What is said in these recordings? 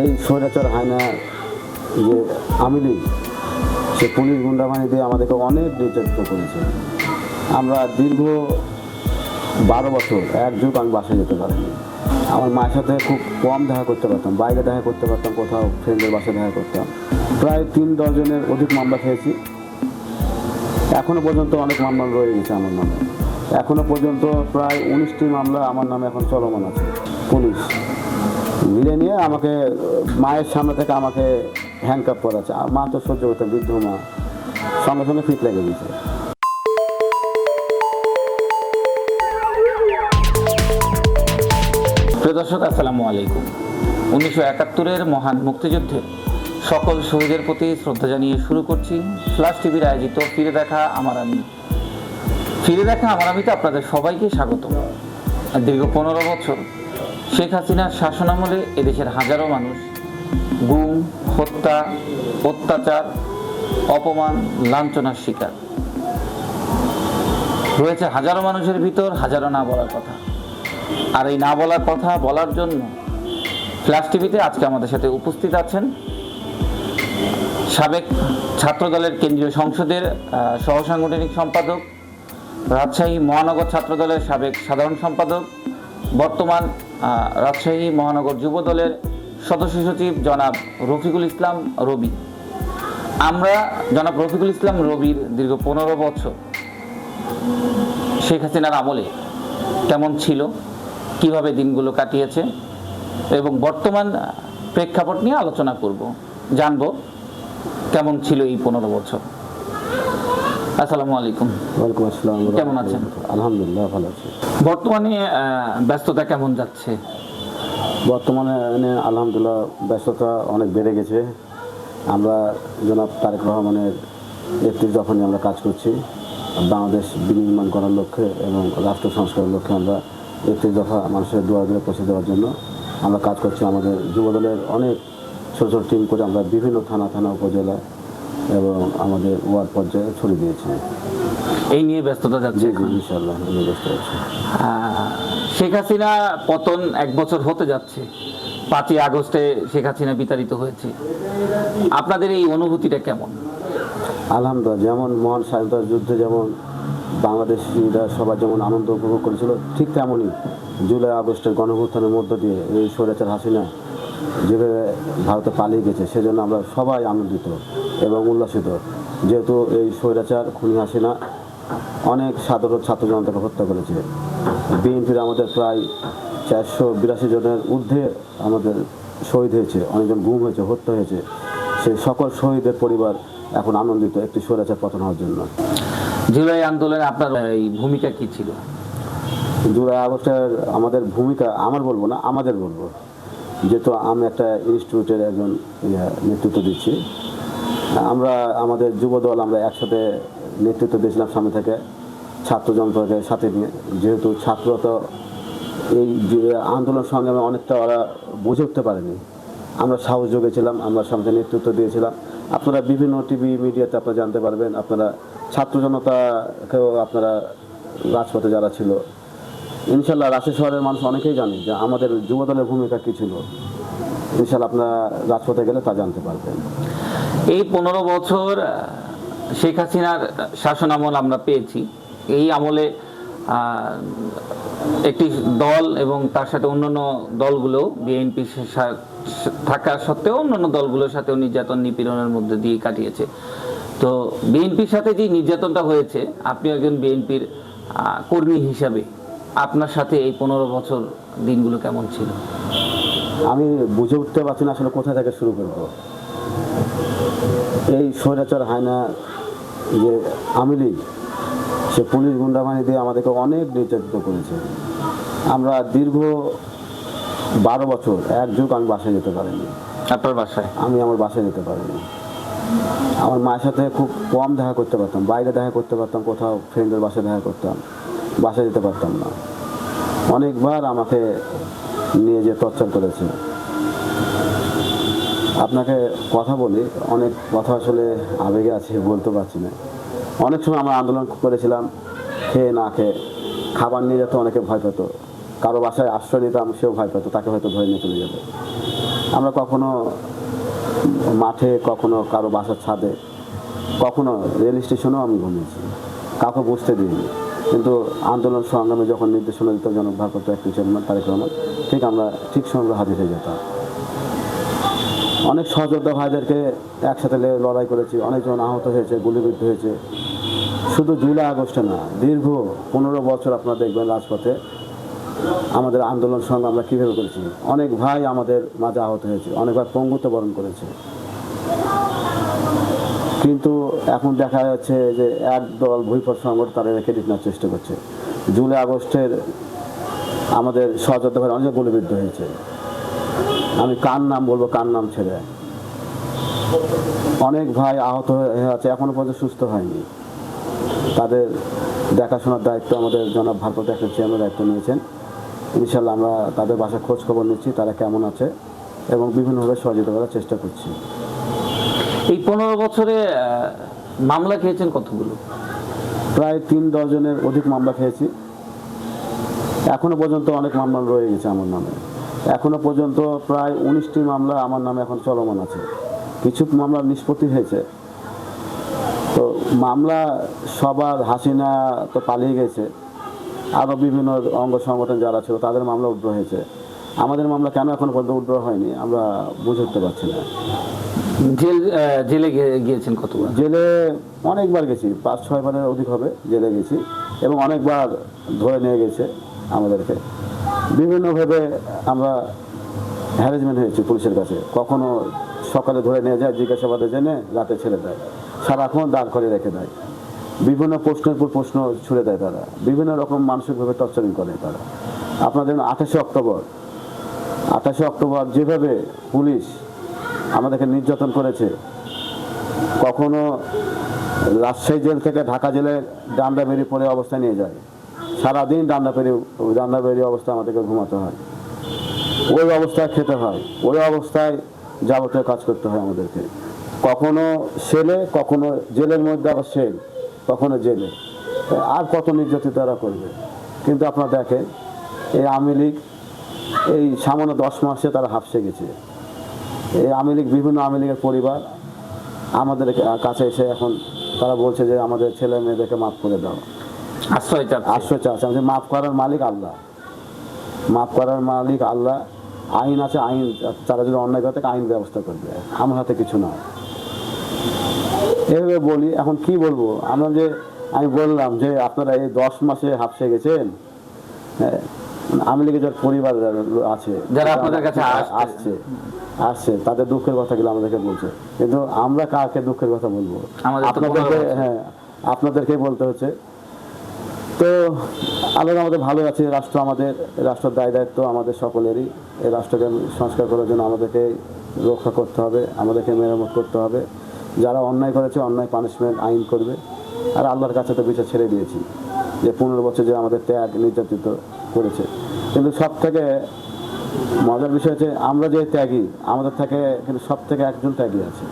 এই স্বৈরাচার হায়না যে আমি আমিলি সে পুলিশ গুন্ডাবাহিনী দিয়ে আমাদেরকে অনেক নির্যাতিত করেছে। আমরা দীর্ঘ বারো বছর এক যুগ আমি বাসায় যেতে পারিনি। আমার মায়ের সাথে খুব কম দেখা করতে পারতাম, বাইরে দেখা করতে পারতাম, কোথাও ফ্রেন্ডের বাসায় দেখা করতাম। প্রায় তিন দশজনের অধিক মামলা খেয়েছি। এখনও পর্যন্ত অনেক মামলা রয়ে গেছে আমার নামে। এখনও পর্যন্ত প্রায় উনিশটি মামলা আমার নামে এখন চলমান আছে, পুলিশ। মিলে নিয়ে আমাকে, মায়ের সামনে থেকে আমাকে হ্যান্ডকাপ করাচ্ছে মা তো সহ্য করতে বৃদ্ধ মা। সঙ্গে সঙ্গে ফিট লেগে গেছে। দর্শক, আসসালামু আলাইকুম। উনিশশো একাত্তরের মহান মুক্তিযুদ্ধে সকল শহীদের প্রতি শ্রদ্ধা জানিয়ে শুরু করছি ফ্লাশ টিভির আয়োজিত ফিরে দেখা আমার আমি ফিরে দেখা আমার আমিতে আপনাদের সবাইকে স্বাগত দীর্ঘ পনেরো বছর শেখ হাসিনার শাসনামলে এদেশের হাজারো মানুষ গুম, হত্যা, অত্যাচার, অপমান, লাঞ্ছনার শিকার। রয়েছে হাজারো মানুষের ভিতর হাজারো না বলার কথা। আর এই না বলার কথা বলার জন্য ফ্ল্যাশ টিভিতে আজকে আমাদের সাথে উপস্থিত আছেন সাবেক ছাত্রদলের কেন্দ্রীয় সংসদের সহসাংগঠনিক সম্পাদক, রাজশাহী মহানগর ছাত্রদলের সাবেক সাধারণ সম্পাদক, বর্তমান রাজশাহী মহানগর যুব দলের সদস্য সচিব জনাব রফিকুল ইসলাম রবি। আমরা জনাব রফিকুল ইসলাম রবির দীর্ঘ পনেরো বছর শেখ হাসিনার আমলে কেমন ছিল, কীভাবে দিনগুলো কাটিয়েছে এবং বর্তমান প্রেক্ষাপট নিয়ে আলোচনা করব। জানব কেমন ছিল এই পনেরো বছর। আসসালামু আলাইকুম। ওয়ালাইকুম আসসালাম কেমন আছেন? আলহামদুলিল্লাহ ভালো আছি। বর্তমানে ব্যস্ততা কেমন যাচ্ছে? বর্তমানে এনে আলহামদুলিল্লাহ ব্যস্ততা অনেক বেড়ে গেছে। আমরা জনাব তারেক রহমানের একত্রিশ দফা নিয়ে আমরা কাজ করছি বাংলাদেশ বিনির্মাণ করার লক্ষ্যে এবং রাষ্ট্র সংস্কারের লক্ষ্যে আমরা একত্রিশ দফা মানুষের দুয়ার দুয়ারে পৌঁছে দেওয়ার জন্য আমরা কাজ করছি। আমাদের যুবদলের অনেক ছোটো ছোটো টিম করে আমরা বিভিন্ন থানা থানা উপজেলা এবং আমাদের ওয়ার্ড পর্যায়ে ছড়িয়ে দিয়েছে। এই নিয়ে ব্যস্ততা যাচ্ছে ইনশাল্লাহ আমি ব্যস্ত আছি। শেখ হাসিনা পতন এক বছর হতে যাচ্ছে। পাঁচই আগস্টে শেখ হাসিনা বিতাড়িত হয়েছে। আপনাদের এই অনুভূতিটা কেমন? আলহামদুলিল্লাহ যেমন মহান স্বাধীনতা যুদ্ধে যেমন বাংলাদেশিরা সবাই যেমন আনন্দ উপভোগ করেছিল ঠিক তেমনই জুলাই আগস্টের গণভুত্থানের মধ্য দিয়ে এই স্বৈরাচার হাসিনা যেভাবে ভারতে পালিয়ে গেছে সেজন্য আমরা সবাই আনন্দিত এবং উল্লাসিত। যেহেতু এই স্বৈরাচার খুনি হাসিনা অনেক সাধারণ ছাত্র জনতাকে হত্যা করেছে। বিএনপির আমাদের প্রায় চারশো বিরাশি জনের ঊর্ধ্বে আমাদের শহীদ হয়েছে অনেকজন গুম হয়েছে হত্যা হয়েছে। সেই সকল শহীদের পরিবার এখন আনন্দিত একটি স্বৈরাচার পতন হওয়ার জন্য। জুলাই আন্দোলনে আপনার এই ভূমিকা কি ছিল? জুলাই আগস্টের আমাদের ভূমিকা আমার বলব না আমাদের বলব। যেহেতু আমি একটা ইনস্টিটিউটের একজন নেতৃত্ব দিচ্ছি, আমরা, আমাদের যুবদল আমরা একসাথে নেতৃত্ব দিয়েছিলাম সামনে থেকে, ছাত্র জনতাকে সাথে নিয়ে। যেহেতু ছাত্র তো এই আন্দোলন সংগ্রামে অনেকটা ওরা বুঝে উঠতে পারেনি। আমরা সাহস যোগেছিলাম আমরা সামনে নেতৃত্ব দিয়েছিলাম। আপনারা বিভিন্ন টিভি মিডিয়াতে আপনারা জানতে পারবেন, আপনারা ছাত্র জনতাকেও আপনারা রাজপথে যারা ছিল ইনশাল্লাহ রাজশাহী শহরের মানুষ অনেকেই জানে যে আমাদের যুবদলের ভূমিকা কী ছিল। ইনশাল্লাহ আপনারা রাজপথে গেলে তা জানতে পারবেন। এই পনেরো বছর শেখ হাসিনার শাসন আমল আমরা পেয়েছি। এই আমলে একটি দল এবং তার সাথে অন্যান্য দলগুলো, বিএনপি থাকা সত্ত্বেও অন্যান্য দলগুলোর সাথেও নির্যাতন, নিপীড়নের মধ্যে দিয়ে কাটিয়েছে। তো বিএনপির সাথে যে নির্যাতনটা হয়েছে, আপনি একজন বিএনপির কর্মী হিসাবে আপনার সাথে এই পনেরো বছর দিনগুলো কেমন ছিল? আমি বুঝে উঠতে পারছি না আসলে কোথায় থেকে শুরু করব। এই স্বৈরাচার হায়না যে আমিলি সে পুলিশ গুন্ডাবাহিনী দিয়ে আমাদেরকে অনেক নির্যাতিত করেছে। আমরা দীর্ঘ বারো বছর এক যুগ আমি বাসায় যেতে পারিনি। আপনার বাসায়? আমি আমার বাসায় যেতে পারিনি। আমার মায়ের সাথে খুব কম দেখা করতে পারতাম বাইরে দেখা করতে পারতাম কোথাও ফ্রেন্ডের বাসায় দেখা করতাম বাসায় যেতে পারতাম না। অনেকবার আমাকে নিয়ে যে টর্চার করেছে। আপনাকে কথা বলি, অনেক কথা আসলে আবেগে আছে, বলতে পারছি না। অনেক সময় আমরা আন্দোলন করেছিলাম, খেয়ে না খেয়ে। খাবার নিয়ে যেত, অনেকে ভয় পেত। কারও বাসায় আশ্রয় নিতাম, সেও ভয় পেত, তাকে হয়তো ধরে নিয়ে চলে যাবে আমরা কখনো মাঠে, কখনো কারও বাসার ছাদে, কখনো রেল স্টেশনেও আমি ঘুমিয়েছি। কাউকে বুঝতে দিইনি। কিন্তু আন্দোলন সংগ্রামে যখন নির্দেশনা দিত, জনক ভারপ্রাপ্ত একটি চেয়ারম্যান তারেক রহমান ঠিক আমরা ঠিক সময় হাজির হয়ে যেতাম। অনেক সহযোদ্ধা ভাইদেরকে একসাথে লড়াই করেছি, অনেকজন আহত হয়েছে, গুলিবিদ্ধ হয়েছে। শুধু জুলাই, আগস্টে না, দীর্ঘ পনেরো বছর আপনারা দেখবেন রাজপথে আমাদের আন্দোলন সংগ্রাম আমরা কীভাবে করেছি। অনেক ভাই আমাদের মাঝে আহত হয়েছে, অনেক ভাই পঙ্গুত্ব বরণ করেছে। কিন্তু এখন দেখা যাচ্ছে যে একদল ভূইপট সংগঠন তারা ক্রেডিট নেওয়ার চেষ্টা করছে। জুলাই, আগস্টের আমাদের সহযোদ্ধা ভাই অনেক গুলিবিদ্ধ হয়েছে। আমি কার নাম বলব, কার নাম ছেড়ে? অনেক ভাই আহত হয়ে আছে, এখনও পর্যন্ত সুস্থ হয়নি। তাদের দেখাশোনার দায়িত্ব আমাদের জনাব ভারপ্রাপ্ত একটা চেয়ারম্যান দায়িত্ব নিয়েছেন। ইনশাল্লাহ আমরা তাদের বাসায় খোঁজ খবর নিচ্ছি, তারা কেমন আছে, এবং বিভিন্নভাবে সহযোগিতা করার চেষ্টা করছি। এই পনেরো বছরে মামলা খেয়েছেন কতগুলো? প্রায় তিন ডজনের অধিক মামলা খেয়েছি। এখনও পর্যন্ত অনেক মামলা রয়ে গেছে আমার নামে। এখনও পর্যন্ত প্রায় উনিশটি মামলা আমার নামে এখন চলমান আছে। কিছু মামলা নিষ্পত্তি হয়েছে। তো মামলা সবার হাসিনা তো পালিয়ে গেছে। আরও বিভিন্ন অঙ্গ সংগঠন যারা ছিল, তাদের মামলা উদ্র হয়েছে। আমাদের মামলা কেন এখন পর্যন্ত উদ্র হয়নি, আমরা বুঝে উঠতে পারছি না। জেল জেলে গিয়ে- গিয়েছেন কতবার? জেলে অনেকবার গেছি, পাঁচ, ছয় বারের অধিক হবে জেলে গেছি এবং অনেকবার ধরে নিয়ে গেছে আমাদেরকে। বিভিন্নভাবে আমরা হ্যারেসমেন্ট হয়েছি পুলিশের কাছে। কখনো সকালে ধরে নিয়ে যায়, জিজ্ঞাসাবাদে জেনে রাতে ছেড়ে দেয়। সারাক্ষণ দাঁড় করে রেখে দেয়। বিভিন্ন প্রশ্নের পর প্রশ্ন ছুড়ে দেয় তারা। বিভিন্ন রকম মানসিকভাবে টর্চারিং করে তারা। আপনাদের আঠাশে অক্টোবর। আঠাশে অক্টোবর যেভাবে পুলিশ আমাদেরকে নির্যাতন করেছে। কখনো রাজশাহী জেল থেকে ঢাকা জেলে ডান্ডা বেরিয়ে পড়ে অবস্থা নিয়ে যায়। সারাদিন ডান্ডা পেরিয়ে ডান্ডা বেরিয়ে অবস্থা আমাদেরকে ঘুমাতে হয়। ওই অবস্থায় খেতে হয়, ওই অবস্থায় যাবতীয় কাজ করতে হয় আমাদেরকে। কখনো সেলে, কখনো জেলের মধ্যে, আবার সেল, কখনো জেলে। আর কত নির্যাতিত তারা করবে। কিন্তু আপনারা দেখেন, এই আওয়ামী লীগ এই সামান্য দশ মাসে তারা হাফসে গেছে। এই আওয়ামী লীগ বিভিন্ন আওয়ামী লীগের পরিবার আমাদের কাছে এসে এখন তারা বলছে যে আমাদের ছেলে মেয়েদেরকে মাফ করে দাও। আশ্রয় চাচ্ছে। আশ্রয় চাচ্ছে। আমি মাফ করার মালিক আল্লাহ। মাফ করার মালিক আল্লাহ। আইন আছে আইন তারা যদি অন্যায় করে থাকে আইন ব্যবস্থা করবে আমার হাতে কিছু না এভাবে বলি এখন কি বলব? আমরা যে আমি বললাম যে আপনারা এই দশ মাসে হাফসে গেছেন হ্যাঁ, আমি লিগে যার পরিবার আছে যারা আপনাদের কাছে আসছে। আসছে তাদের দুঃখের কথাগুলো আমাদেরকে বলছে। কিন্তু আমরা কাকে দুঃখের কথা বলব? আমাদের আপনাদেরকে হ্যাঁ আপনাদেরকে বলতে হচ্ছে। তো আল্লাহ আমাদের ভালো আছে রাষ্ট্র আমাদের রাষ্ট্রের দায় দায়িত্ব আমাদের সকলেরই। এই রাষ্ট্রকে সংস্কার করার জন্য আমাদেরকে রক্ষা করতে হবে আমাদেরকে মেরামত করতে হবে। যারা অন্যায় করেছে অন্যায় পানিশমেন্ট আইন করবে। আর আল্লাহর কাছে তো বিচার ছেড়ে দিয়েছি যে পনেরো বছর যে আমাদের ত্যাগ নির্যাতিত করেছে। কিন্তু সব থেকে মজার বিষয় হচ্ছে আমরা যে ত্যাগী, আমাদের থেকে কিন্তু সব থেকে একজন ত্যাগী আছে।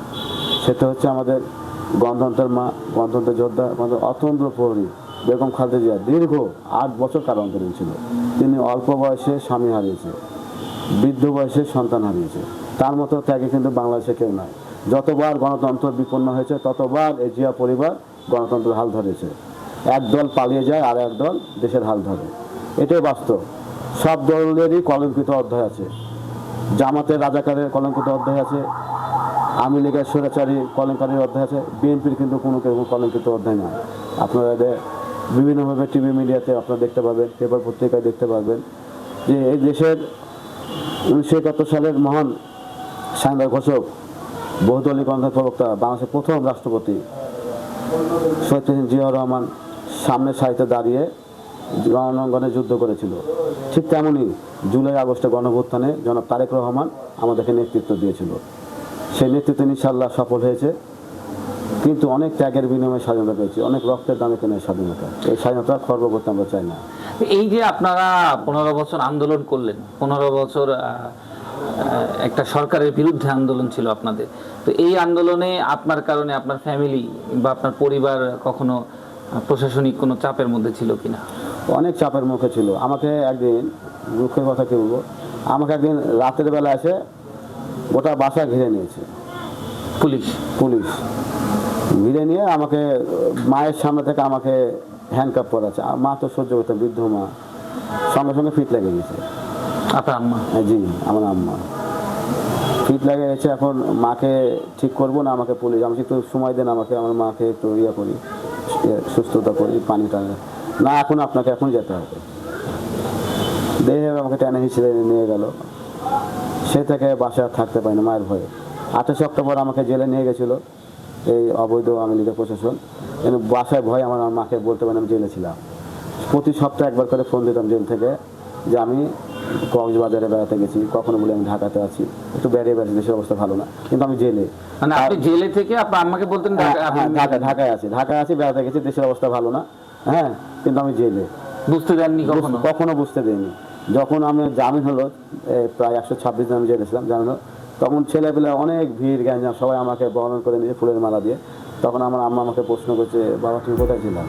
সেটা হচ্ছে আমাদের গণতন্ত্রের মা, গণতন্ত্রের যোদ্ধা, আমাদের অতন্ত্র পৌরী বেগম খালেদা জিয়া। দীর্ঘ আট বছর কারান্তরীণ ছিল। তিনি অল্প বয়সে স্বামী হারিয়েছে, বৃদ্ধ বয়সে সন্তান হারিয়েছে। তার মতো ত্যাগে কিন্তু বাংলাদেশে কেউ নাই। যতবার গণতন্ত্র বিপন্ন হয়েছে, ততবার এই জিয়া পরিবার গণতন্ত্রের হাল ধরেছে। এক দল পালিয়ে যায় আর এক দল দেশের হাল ধরে। এটাই বাস্তব। সব দলেরই কলঙ্কিত অধ্যায় আছে। জামাতের রাজাকারের কলঙ্কিত অধ্যায় আছে। আওয়ামী লীগের স্বৈরাচারী কলঙ্কারীর অধ্যায় আছে। বিএনপির কিন্তু কোনো কেউ কলঙ্কিত অধ্যায় নয়। আপনারা এদের বিভিন্নভাবে টিভি মিডিয়াতে আপনারা দেখতে পাবেন, পেপার পত্রিকায় দেখতে পারবেন যে এই দেশের উনিশশো একাত্তর সালের মহান স্বাধীনতা ঘোষক, বহুদলীয় গণতন্ত্র প্রবক্তা, বাংলাদেশের প্রথম রাষ্ট্রপতি প্রেসিডেন্ট জিয়াউর রহমান সামনের সারিতে দাঁড়িয়ে রণাঙ্গনে যুদ্ধ করেছিল। ঠিক তেমনই জুলাই আগস্টে গণভ্যুত্থানে জনাব তারেক রহমান আমাদেরকে নেতৃত্ব দিয়েছিল। সেই নেতৃত্ব ইনশাল্লাহ সফল হয়েছে। কিন্তু অনেক ত্যাগের বিনিময়ে স্বাধীনতা পেয়েছি। অনেক রক্তের দামে কেনে স্বাধীনতা। এই স্বাধীনতা খর্ব করতে আমরা চাই না। এই যে আপনারা পনেরো বছর আন্দোলন করলেন, পনেরো বছর একটা সরকারের বিরুদ্ধে আন্দোলন ছিল আপনাদের। তো এই আন্দোলনে আপনার কারণে আপনার ফ্যামিলি বা আপনার পরিবার কখনো প্রশাসনিক কোনো চাপের মধ্যে ছিল কিনা? অনেক চাপের মুখে ছিল। আমাকে একদিন দুঃখের কথা কি বলব? আমাকে একদিন রাতের বেলা এসে গোটা বাসা ঘিরে নিয়েছে। Police police. ঘিরে নিয়ে আমাকে মায়ের সামনে থেকে আমাকে হ্যান্ডকাপ করাচ্ছে মা তো সহ্য করতে বৃদ্ধ মা। সঙ্গে সঙ্গে ফিট লেগে গেছে আপনার আম্মা? হ্যাঁ, জি আমার আম্মা। ফিট লেগে গেছে এখন মাকে ঠিক করব না আমাকে পুলিশ আমাকে একটু সময় দেন আমাকে আমার মাকে একটু ইয়ে করি সুস্থতা করি পানি টানি। না এখন আপনাকে এখন যেতে হবে। দেহে আমাকে টেনে হিসেবে নিয়ে গেল। সে থেকে বাসায় আর থাকতে পারি না মায়ের ভয়ে। আঠাশে অক্টোবর আমাকে জেলে নিয়ে গেছিল এই অবৈধ আওয়ামী লীগের প্রশাসন। কিন্তু বাসায় ভয় আমার মাকে বলতে পারি আমি জেলে ছিলাম। প্রতি সপ্তাহে একবার করে ফোন দিতাম জেল থেকে যে আমি কক্সবাজারে বেড়াতে গেছি কখনো বলে আমি ঢাকাতে আছি। একটু বেরিয়ে বেড়াচ্ছি দেশের অবস্থা ভালো না কিন্তু আমি জেলে। মানে আপনি জেলে থেকে আপনার আম্মাকে বলতেন হ্যাঁ, হ্যাঁ, ঢাকা ঢাকায় আছি। ঢাকায় আছি বেড়াতে গেছি দেশের অবস্থা ভালো না। হ্যাঁ কিন্তু আমি জেলে। বুঝতে দেননি কখনো? কখনো বুঝতে দেয়নি যখন আমি জামিন হলো প্রায় একশো ছাব্বিশ দিন আমি জেলেছিলাম জামিন হলো। তখন ছেলেপেলে অনেক ভিড় গ্যাঞ্জাম সবাই আমাকে বরণ করে নিয়ে ফুলের মালা দিয়ে। তখন আমার আম্মা আমাকে প্রশ্ন করছে বাবা তুমি কোথায় ছিলাম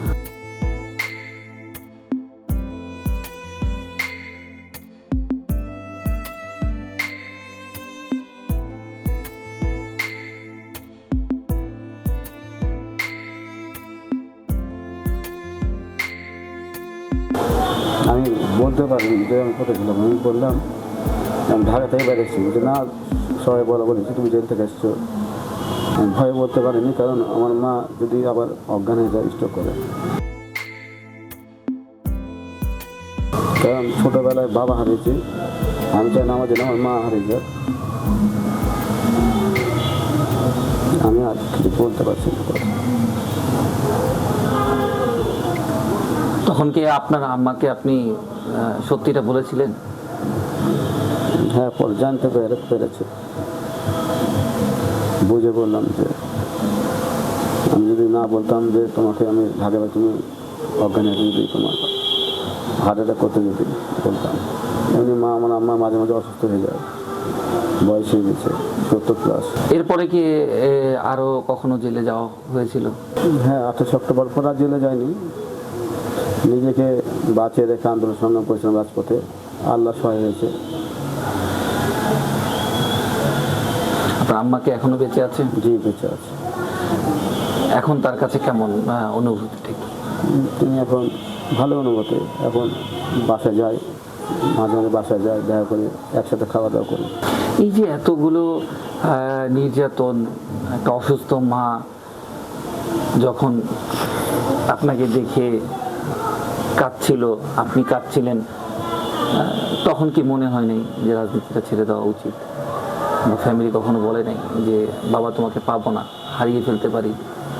বলতে পারি যে আমি কোথায় ছিলাম আমি বললাম, আমি ঢাকা থেকে বেরিয়েছি যে না, সবাই বলা বলেছি তুমি জেল থেকে এসছো। আমি ভয়ে বলতে পারিনি, কারণ আমার মা যদি আবার অজ্ঞান হয়ে যায় স্ট্রোক করে। কারণ ছোটোবেলায় বাবা হারিয়েছি। আমি চাই না আমার জন্য আমার মা হারিয়ে যাক। আমি আর কিছু বলতে পারছি তখন কি আপনার আম্মাকে আপনি সত্যিটা বলেছিলেন? হ্যাঁ পর জানতে পেরে পেরেছে। বুঝে বললাম যে আমি যদি না বলতাম যে তোমাকে আমি বা তুমি অজ্ঞান হয়ে তোমার হার্ট অ্যাটাক করতে যদি বলতাম। এমনি মা আমার আম্মা মাঝে মাঝে অসুস্থ হয়ে যায়। বয়স হয়ে গেছে সত্তর প্লাস এরপরে কি এ, আরও কখনো জেলে যাওয়া হয়েছিল? হ্যাঁ আঠাশ অক্টোবর পর আর জেলে যায়নি। নিজেকে বাঁচিয়ে রেখে আন্দোলন সংগ্রাম করেছিলাম রাজপথে আল্লাহ সহায় হয়েছে। আপনার আম্মাকে এখনও বেঁচে আছে? জি বেঁচে আছে। এখন তার কাছে কেমন অনুভূতি ঠিক? তিনি এখন ভালো অনুভূতি। এখন বাসায় যায় মাঝে মাঝে বাসায় যায় দেখা করি একসাথে খাওয়া দাওয়া করি। এই যে এতগুলো নির্যাতন একটা অসুস্থ মা যখন আপনাকে দেখে কাঁদছিল, আপনি কাঁদছিলেন, তখন কি মনে হয় নাই যে রাজনীতিটা ছেড়ে দেওয়া উচিত? ফ্যামিলি কখনো বলে নাই যে, বাবা, তোমাকে পাবো না, হারিয়ে ফেলতে পারি,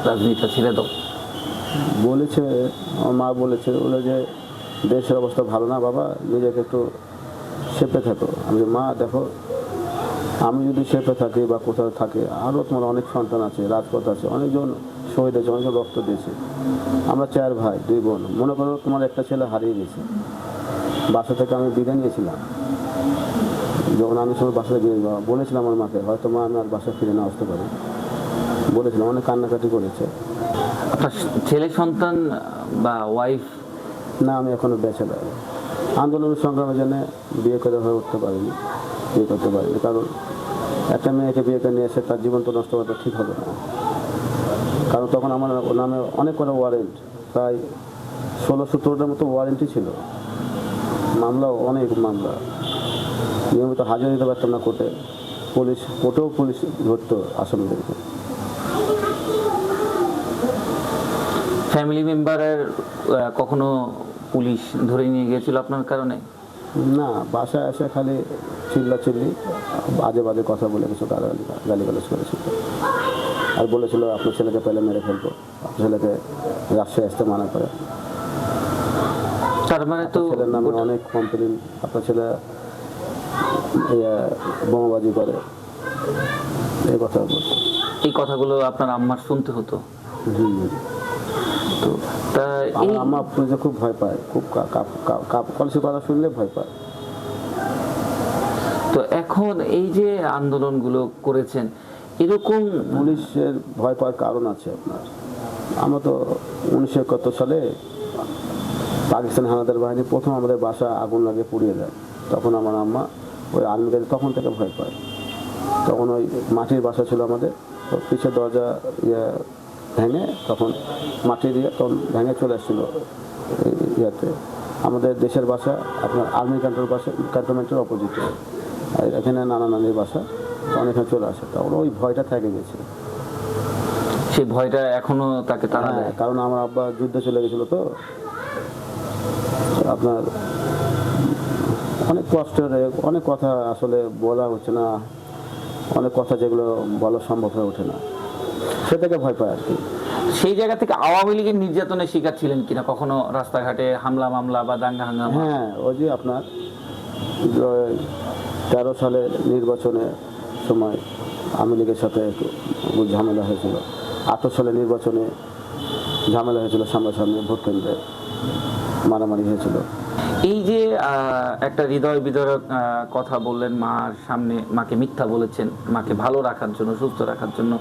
রাজনীতিটা ছেড়ে দাও। বলেছে, আমার মা বলেছে বলে যে দেশের অবস্থা ভালো না, বাবা, নিজেকে একটু শেপে থাকো। আমি মা, দেখো, আমি যদি শেপে থাকি বা কোথাও থাকি আরও তোমার অনেক সন্তান আছে, রাজপথ আছে, অনেকজন শহীদ আছে অনেকজন রক্ত দিয়েছে। আমরা চার ভাই দুই বোন। মনে করো তোমার একটা ছেলে হারিয়ে গেছে। বাসা থেকে আমি বিদায় নিয়েছিলাম। যখন আমি সময় বাসায় গিয়ে বলেছিলাম আমার মাকে হয়তো মা আমি আর বাসায় ফিরে না আসতে পারি। বলেছিলাম অনেক কান্নাকাটি করেছে। আপনার ছেলে সন্তান বা ওয়াইফ না আমি এখনও বেঁচে নাই আন্দোলন সংগ্রামের জন্য বিয়ে করে হয়ে উঠতে পারিনি বিয়ে করতে পারিনি। কারণ একটা মেয়েকে বিয়ে করে নিয়ে এসে তার জীবন তো নষ্ট করাটা ঠিক হবে না। কারণ তখন আমার নামে অনেক কটা ওয়ারেন্ট প্রায় ষোলো সতেরোটার মতো ওয়ারেন্টি ছিল। মামলা অনেক মামলা। নিয়মিত হাজির দিতে পারতাম না কোর্টে। পুলিশ কোর্টেও পুলিশ ধরতো আসামিদেরকে। ফ্যামিলি মেম্বারের কখনো পুলিশ ধরে নিয়ে গিয়েছিল আপনার কারণে? না বাসায় এসে খালি চিল্লা চিল্লি বাজে বাজে কথা বলে কিছু গালাগালি গালিগালাজ করেছিল। আর বলেছিল আপনার ছেলেকে পেলে মেরে ফেলব। আপনার ছেলেকে রাজশাহী আসতে মানা করে। তার মানে তো ছেলের নামে অনেক কমপ্লেন আপনার ছেলে বোমাবাজি করে। এই কথা এই কথাগুলো আপনার আম্মার শুনতে হতো। তো তা আম্মা খুব ভয় পায়। খুব কাপ- কাপ- কাপ কলসি কথা শুনলে ভয় পায়। তো এখন এই যে আন্দোলনগুলো করেছেন এরকম পুলিশের ভয় পাওয়ার কারণ আছে আপনার। আমরা তো উনিশশো একাত্তর সালে পাকিস্তান হানাদার বাহিনী প্রথম আমাদের বাসা আগুন লাগিয়ে পুড়িয়ে দেয়। তখন আমার আম্মা ওই আর্মিকে তখন থেকে ভয় পায়। তখন ওই মাটির বাসা ছিল আমাদের। তো পিছের দরজা ইয়ে ভেঙে তখন মাটি দিয়ে তখন ভেঙে চলে আসছিল ইয়াতে। আমাদের দেশের বাসা আপনার আর্মি ক্যান্টনের বাসা, ক্যান্টনমেন্টের অপোজিটে এখানে নানা নানির বাসা। তখন এখানে চলে আসে। তখন ওই ভয়টা থেকে গেছে সেই ভয়টা এখনও তাকে তাড়া হ্যাঁ, দেয়? কারণ আমার আব্বা যুদ্ধে চলে গেছিল তো। আপনার অনেক কষ্টের অনেক কথা আসলে বলা হচ্ছে না। অনেক কথা যেগুলো বলা সম্ভব হয়ে ওঠে না। সে থেকে ভয় পায় আর কি। সেই জায়গা থেকে আওয়ামী লীগের নির্যাতনের শিকার ছিলেন কিনা? কখনো রাস্তাঘাটে হামলা মামলা বা দাঙ্গা হাঙ্গামা? হ্যাঁ ওই যে আপনার তেরো সালে নির্বাচনের সময় আওয়ামী লীগের সাথে ঝামেলা হয়েছিল। আঠারো সালে নির্বাচনে ঝামেলা হয়েছিল সামনাসামনি ভোট কেন্দ্রে মারামারি হয়েছিল। এই যে একটা হৃদয় বিদরক কথা বললেন মার সামনে মাকে মিথ্যা বলেছেন মাকে ভালো রাখার জন্য সুস্থ রাখার জন্য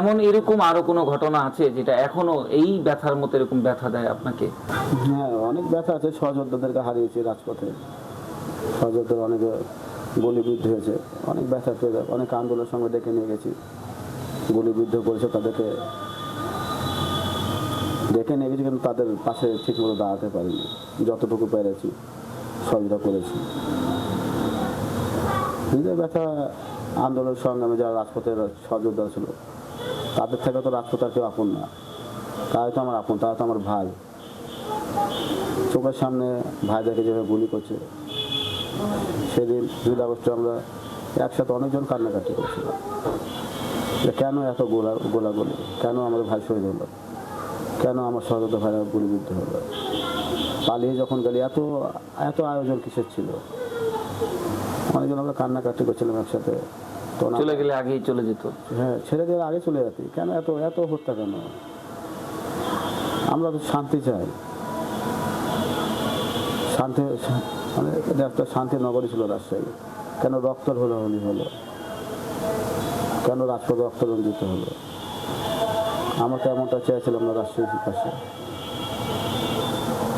এমন এরকম আরও কোনো ঘটনা আছে যেটা এখনও এই ব্যথার মতো এরকম ব্যথা দেয় আপনাকে? হ্যাঁ অনেক ব্যথা আছে সহযোদ্ধাদেরকে হারিয়েছি রাজপথে। সহযোদ্ধার অনেকে গুলিবিদ্ধ হয়েছে। অনেক ব্যথা পেয়ে অনেক আন্দোলনের সঙ্গে ডেকে নিয়ে গেছি। গুলিবিদ্ধ করেছে তাদেরকে। ডেকে নিয়ে গেছি কিন্তু তাদের পাশে ঠিকমতো দাঁড়াতে পারিনি। যতটুকু পেরেছি, সহযোগিতা করেছি। নিজের ব্যথা, আন্দোলনের সংগ্রামে যারা রাজপথের সহযোদ্ধা ছিল, তাদের থেকে তো রাজপথ আর কেউ আপন না। তারাই তো আমার আপন, তারা তো আমার ভাই। চোখের সামনে ভাই ভাইদেরকে যেভাবে গুলি করছে সেদিন দুই আগস্টে আমরা একসাথে অনেকজন কান্নাকাটি করছিলাম। কেন এত গোলা গোলাগুলি? কেন আমাদের ভাই শহীদ হলো? কেন আমার সহযোদ্ধা ভাইরা গুলিবিদ্ধ হলো? পালিয়ে যখন গেলি এত এত আয়োজন কিসের ছিল? অনেকজন আমরা কান্নাকাটি করছিলাম একসাথে। তো চলে গেলে আগেই চলে যেত। হ্যাঁ ছেলেদের আগে চলে যেতি। কেন এত এত হত্যা কেন? আমরা তো শান্তি চাই। শান্তি মানে এটা একটা শান্তি নগরী ছিল রাজশাহী। কেন রক্তর হলো হলি হলো? কেন রাজপথে রক্ত রঞ্জিত হলো? আমরা তো এমনটা চেয়েছিলাম না রাজশাহীর পাশে।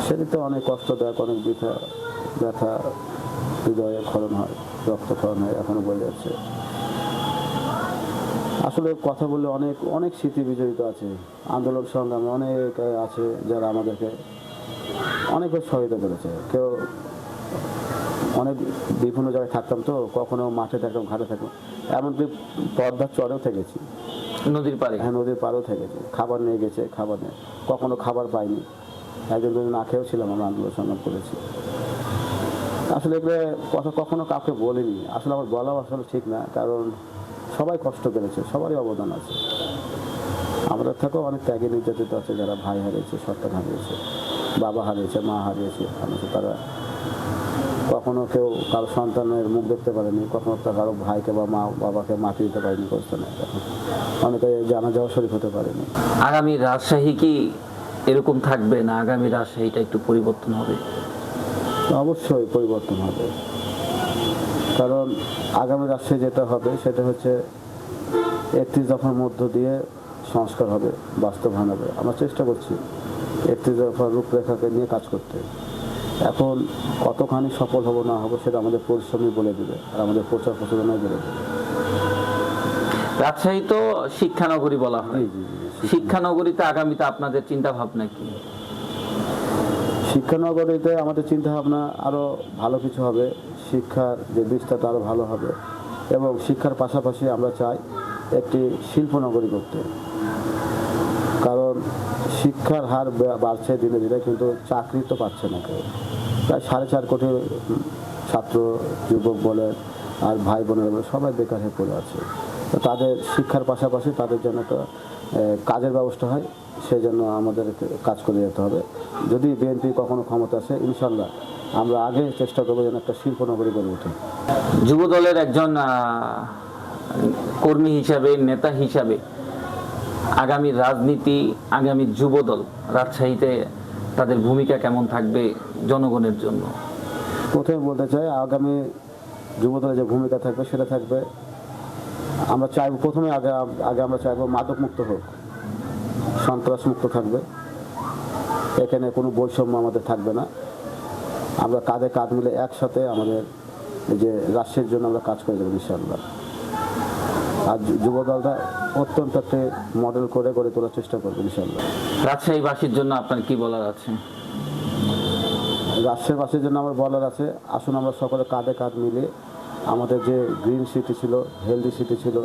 সেদিকে অনেক কষ্টদায়ক অনেক বৃথা ব্যথা, হৃদয়ে ক্ষরণ হয় রক্তক্ষরণ হয়, এখনও বয়ে যাচ্ছে। আসলে কথা বললে অনেক অনেক স্মৃতি বিজড়িত আছে। আন্দোলন সংগ্রামে অনেক আছে যারা আমাদেরকে অনেকবার সহায়তা করেছে। কেউ অনেক বিভিন্ন জায়গায় থাকতাম তো কখনো মাঠে থাকতাম ঘাটে থাকতাম। এমনকি পর্দার চরেও থেকেছি। নদীর পাড়ে? হ্যাঁ নদীর পাড়েও থেকেছি। খাবার নিয়ে গেছে খাবার নিয়ে। কখনো খাবার পাইনি। একজন দুজন না খেয়েও ছিলাম আমরা আন্দোলন সংগ্রাম করেছি। আসলে এগুলো কথা কখনো কাউকে বলিনি। আসলে আমার বলাও আসলে ঠিক না কারণ সবাই কষ্ট করেছে সবারই অবদান আছে। আমাদের থেকেও অনেক ত্যাগী নির্যাতিত আছে যারা ভাই হারিয়েছে সন্তান হারিয়েছে বাবা হারিয়েছে মা হারিয়েছে হারিয়েছে তারা কখনো কেউ কারও সন্তানের মুখ দেখতে পারেনি কখনো তা কারও ভাইকে বা মা বাবাকে মাটি দিতে পারেনি কষ্ট নেই। অনেকে জানা যাওয়া শরীর হতে পারেনি। আগামী রাজশাহী কি এরকম থাকবে না আগামী রাজশাহীটা একটু পরিবর্তন হবে? অবশ্যই পরিবর্তন হবে। কারণ আগামী রাজশাহী যেটা হবে সেটা হচ্ছে একত্রিশ দফার মধ্য দিয়ে সংস্কার হবে বাস্তবায়ন হবে। আমরা চেষ্টা করছি একত্রিশ দফার রূপরেখাকে নিয়ে কাজ করতে। এখন কতখানি সফল হব না হব সেটা আমাদের পরিশ্রমই বলে দেবে আর আমাদের প্রচার প্রচারণাই বলে দেবে। রাজশাহী তো শিক্ষানগরী বলা হয়। শিক্ষানগরীতে আগামীতে আপনাদের চিন্তা ভাবনা কি? শিক্ষানগরীতে আমাদের চিন্তা ভাবনা আরও ভালো কিছু হবে শিক্ষার যে বিস্তারটা আরও ভালো হবে এবং শিক্ষার পাশাপাশি আমরা চাই একটি শিল্পনগরী করতে। কারণ শিক্ষার হার বাড়ছে দিনে দিনে, কিন্তু চাকরি তো পাচ্ছে না কেউ। প্রায় সাড়ে চার কোটি ছাত্র, যুবক বলে আর ভাই বোনেরা বলে সবাই বেকার হয়ে পড়ে আছে। তো তাদের শিক্ষার পাশাপাশি তাদের জন্য একটা কাজের ব্যবস্থা হয়, সেই জন্য আমাদের কাজ করে যেতে হবে। যদি বিএনপি কখনো ক্ষমতা আসে ইনশাল্লাহ আমরা আগে চেষ্টা করব যেন একটা শিল্পনগরী গড়ে ওঠে যুব দলের একজন কর্মী হিসাবে, নেতা হিসাবে আগামী রাজনীতি, আগামী যুবদল রাজশাহীতে তাদের ভূমিকা কেমন থাকবে জনগণের জন্য? প্রথমে বলতে চাই, আগামী যুবদলের যে ভূমিকা থাকবে সেটা থাকবে, আমরা চাইব, প্রথমে আগে আগে আমরা চাইব মাদক মুক্ত হোক, সন্ত্রাস মুক্ত থাকবে, এখানে কোনো বৈষম্য আমাদের থাকবে না। আমরা কাঁধে কাঁধ মিলে একসাথে আমাদের যে রাষ্ট্রের জন্য আমরা কাজ করে যাব ইনশাল্লাহ আর যু- যুব অত্যন্ত একটি মডেল করে গড়ে তোলার চেষ্টা করব ইনশাল্লাহ রাজশাহীবাসীর জন্য আপনার কি বলার আছে? রাজশাহীবাসীর জন্য আমার বলার আছে আসুন আমরা সকলে কাঁধে কাঁধ মিলে আমাদের যে গ্রিন সিটি ছিল হেলদি সিটি ছিল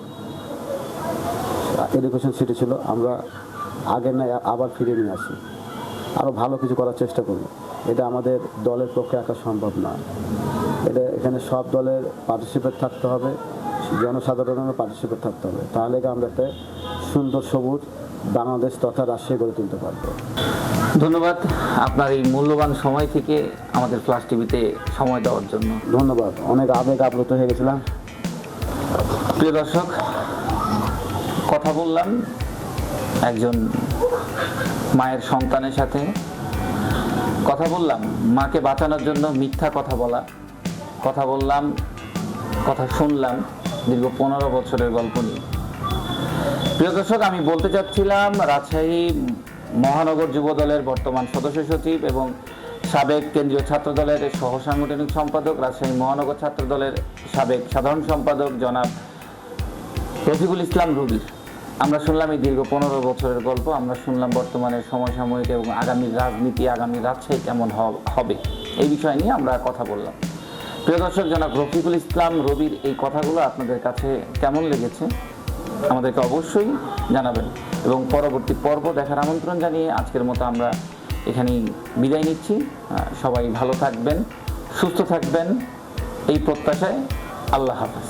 এডুকেশন সিটি ছিল আমরা আগের নাই আবার ফিরে নিয়ে আসি। আরও ভালো কিছু করার চেষ্টা করি এটা আমাদের দলের পক্ষে একা সম্ভব না এটা এখানে সব দলের পার্টিসিপেট থাকতে হবে। জনসাধারণেরও পার্টিসিপেট থাকতে হবে। তাহলে আমরা একটা সুন্দর সবুজ বাংলাদেশ তথা রাজশাহী গড়ে তুলতে পারব। ধন্যবাদ আপনার এই মূল্যবান সময় থেকে আমাদের ফ্লাশ টিভিতে সময় দেওয়ার জন্য। ধন্যবাদ। অনেক আবেগ আপ্লুত হয়ে গেছিলাম। প্রিয় দর্শক কথা বললাম একজন মায়ের সন্তানের সাথে। কথা বললাম মাকে বাঁচানোর জন্য মিথ্যা কথা বলা। কথা বললাম কথা শুনলাম। দীর্ঘ পনেরো বছরের গল্প নিয়ে। প্রিয় দর্শক, আমি বলতে চাচ্ছিলাম, রাজশাহী মহানগর যুব দলের বর্তমান সদস্য সচিব এবং সাবেক কেন্দ্রীয় ছাত্র দলের সহ সাংগঠনিক সম্পাদক, রাজশাহী মহানগর ছাত্র দলের সাবেক সাধারণ সম্পাদক জনাব রফিকুল ইসলাম রুবির আমরা শুনলাম এই দীর্ঘ পনেরো বছরের গল্প, আমরা শুনলাম বর্তমানে সমসাময়িক এবং আগামী রাজনীতি, আগামী রাজশাহী কেমন হবে। এই বিষয় নিয়ে আমরা কথা বললাম। প্রিয় দর্শক, জনাব রফিকুল ইসলাম রবির এই কথাগুলো আপনাদের কাছে কেমন লেগেছে? আমাদেরকে অবশ্যই জানাবেন। এবং পরবর্তী পর্ব দেখার আমন্ত্রণ জানিয়ে আজকের মতো আমরা এখানেই বিদায় নিচ্ছি। সবাই ভালো থাকবেন, সুস্থ থাকবেন। এই প্রত্যাশায় আল্লাহ হাফেজ।